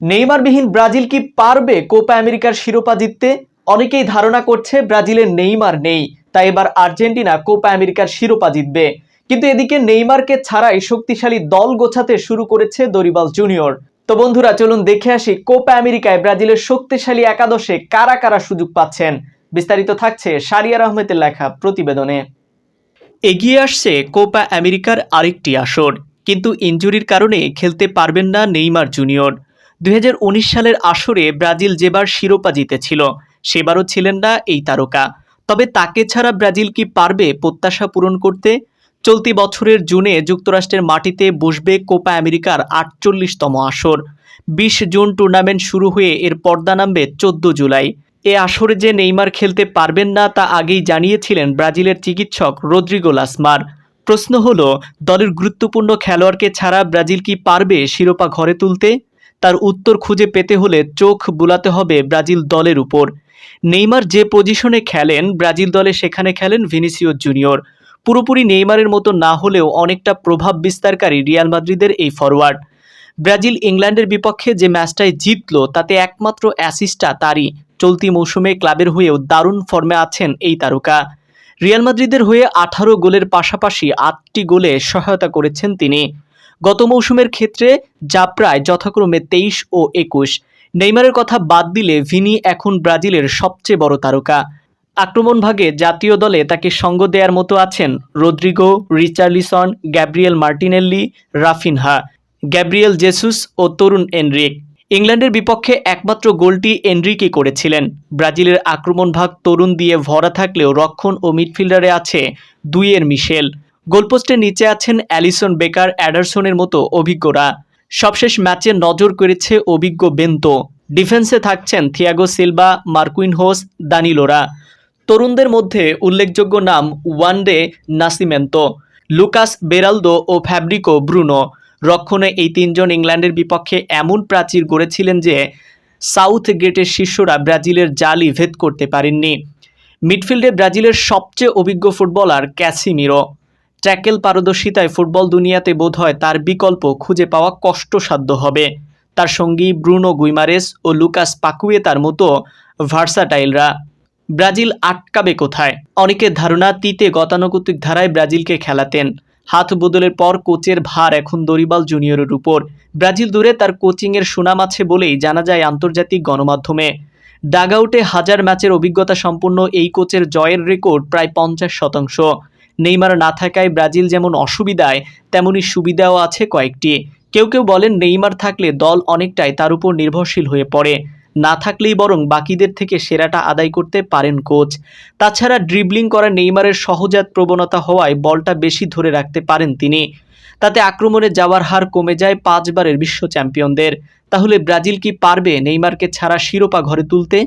নেইমারবিহীন Brazil কি পারবে Copa আমেরিকার শিরোপা জিততে? অনেকেই ধারণা করছে ব্রাজিলের নেইমার নেই, তাই এবার আর্জেন্টিনা কোপা আমেরিকার শিরোপা জিতবে। কিন্তু এদিকে নেইমারকে ছাড়াই শক্তিশালী দল গোছাতে শুরু করেছে দরিবাল জুনিয়র। তো বন্ধুরা, চলুন দেখে আসি কোপা আমেরিকায় ব্রাজিলের শক্তিশালী একাদশে কারা কারা সুযোগ পাচ্ছেন। বিস্তারিত থাকছে সারিয়ার আহমেদের লেখা প্রতিবেদনে। এগিয়ে আসছে কোপা আমেরিকার আরেকটি আসর, কিন্তু ইনজুরির কারণে খেলতে পারবেন না নেইমার জুনিয়র। দুই হাজার উনিশ সালের আসরে ব্রাজিল যেবার শিরোপা জিতেছিল, সেবারও ছিলেন না এই তারকা। তবে তাকে ছাড়া ব্রাজিল কি পারবে প্রত্যাশা পূরণ করতে? চলতি বছরের জুনে যুক্তরাষ্ট্রের মাটিতে বসবে কোপা আমেরিকার আটচল্লিশতম আসর। বিশ জুন টুর্নামেন্ট শুরু হয়ে এর পর্দা নামবে চোদ্দ জুলাই। এ আসরে যে নেইমার খেলতে পারবেন না তা আগেই জানিয়েছিলেন ব্রাজিলের চিকিৎসক রদ্রিগো লাসমার। প্রশ্ন হলো, দলের গুরুত্বপূর্ণ খেলোয়াড়কে ছাড়া ব্রাজিল কি পারবে শিরোপা ঘরে তুলতে? তার উত্তর খুঁজে পেতে হলে চোখ বুলাতে হবে ব্রাজিল দলের উপর। নেইমার যে পজিশনে খেলেন, ব্রাজিল দলে সেখানে খেলেন ভিনিসিও জুনিয়র। পুরোপুরি নেইমারের মতো না হলেও অনেকটা প্রভাব বিস্তারকারী রিয়াল মাদ্রিদের এই ফরওয়ার্ড ব্রাজিল ইংল্যান্ডের বিপক্ষে যে ম্যাচটায় জিতলো, তাতে একমাত্র অ্যাসিস্টটা তারই। চলতি মৌসুমে ক্লাবের হয়েও দারুণ ফর্মে আছেন এই তারকা। রিয়াল মাদ্রিদের হয়ে আঠারো গোলের পাশাপাশি আটটি গোলে সহায়তা করেছেন তিনি। গত মৌসুমের ক্ষেত্রে যা প্রায় যথাক্রমে তেইশ ও একুশ। নেইমারের কথা বাদ দিলে ভিনি এখন ব্রাজিলের সবচেয়ে বড় তারকা। আক্রমণ ভাগে জাতীয় দলে তাকে সঙ্গ দেওয়ার মতো আছেন Rodrygo, Richarlison, Gabriel Martinelli, Raphinha, Gabriel Jesus ও তরুণ এনরিক। ইংল্যান্ডের বিপক্ষে একমাত্র গোলটি এনরিকে করেছিলেন। ব্রাজিলের আক্রমণ ভাগ তরুণ দিয়ে ভরা থাকলেও রক্ষণ ও মিডফিল্ডারে আছে দুইয়ের মিশেল। গোলপোস্টের নিচে আছেন অ্যালিসন বেকার, অ্যাডারসনের মতো অভিজ্ঞরা। সবশেষ ম্যাচে নজর করেছে অভিজ্ঞ বেন্তো। ডিফেন্সে থাকছেন থিয়াগো সিলভা, মার্কুইন হোস, দানিলোরা। তরুণদের মধ্যে উল্লেখযোগ্য নাম ওয়ানডে নাসিমেন্তো, লুকাস বেরালদো ও ফ্যাব্রিকো ব্রুনো। রক্ষণে এই তিনজন ইংল্যান্ডের বিপক্ষে এমন প্রাচীর গড়েছিলেন যে সাউথ গেটের শিষ্যরা ব্রাজিলের জালি ভেদ করতে পারেননি। মিডফিল্ডে ব্রাজিলের সবচেয়ে অভিজ্ঞ ফুটবলার ক্যাসিমিরো। ট্র্যাকেল পারদর্শিতায় ফুটবল দুনিয়াতে বোধহয় তার বিকল্প খুঁজে পাওয়া কষ্টসাধ্য হবে। তার সঙ্গী ব্রুনো গুইমারেস ও লুকাস পাকুয়েতার মতো ভার্সাটাইলরা। ব্রাজিল আটকাবে কোথায়? অনেকের ধারণা তিতে গতানুগতিক ধারায় ব্রাজিলকে খেলাতেন। হাত বদলের পর কোচের ভার এখন দরিবাল জুনিয়রের উপর। ব্রাজিল দূরে তার কোচিংয়ের সুনাম আছে বলেই জানা যায় আন্তর্জাতিক গণমাধ্যমে। ডাগআউটে হাজার ম্যাচের অভিজ্ঞতা সম্পন্ন এই কোচের জয়ের রেকর্ড প্রায় পঞ্চাশ শতাংশ। নেইমার না থাকায় ব্রাজিল যেমন অসুবিধায়, তেমনি সুবিধাও আছে কয়েকটি। কেউ কেউ বলেন নেইমার থাকলে দল অনেকটাই তার উপর নির্ভরশীল হয়ে পড়ে। না থাকলেই বরং বাকিদের থেকে সেরাটা আদায় করতে পারেন কোচ। তাছাড়া ড্রিবলিং করা নেইমারের সহজাত প্রবণতা হওয়ায় বলটা বেশি ধরে রাখতে পারেন তিনি। তাতে আক্রমণে যাওয়ার হার কমে যায় পাঁচবারের বিশ্ব চ্যাম্পিয়নদের। তাহলে ব্রাজিল কি পারবে নেইমারকে ছাড়া শিরোপা ঘরে তুলতে?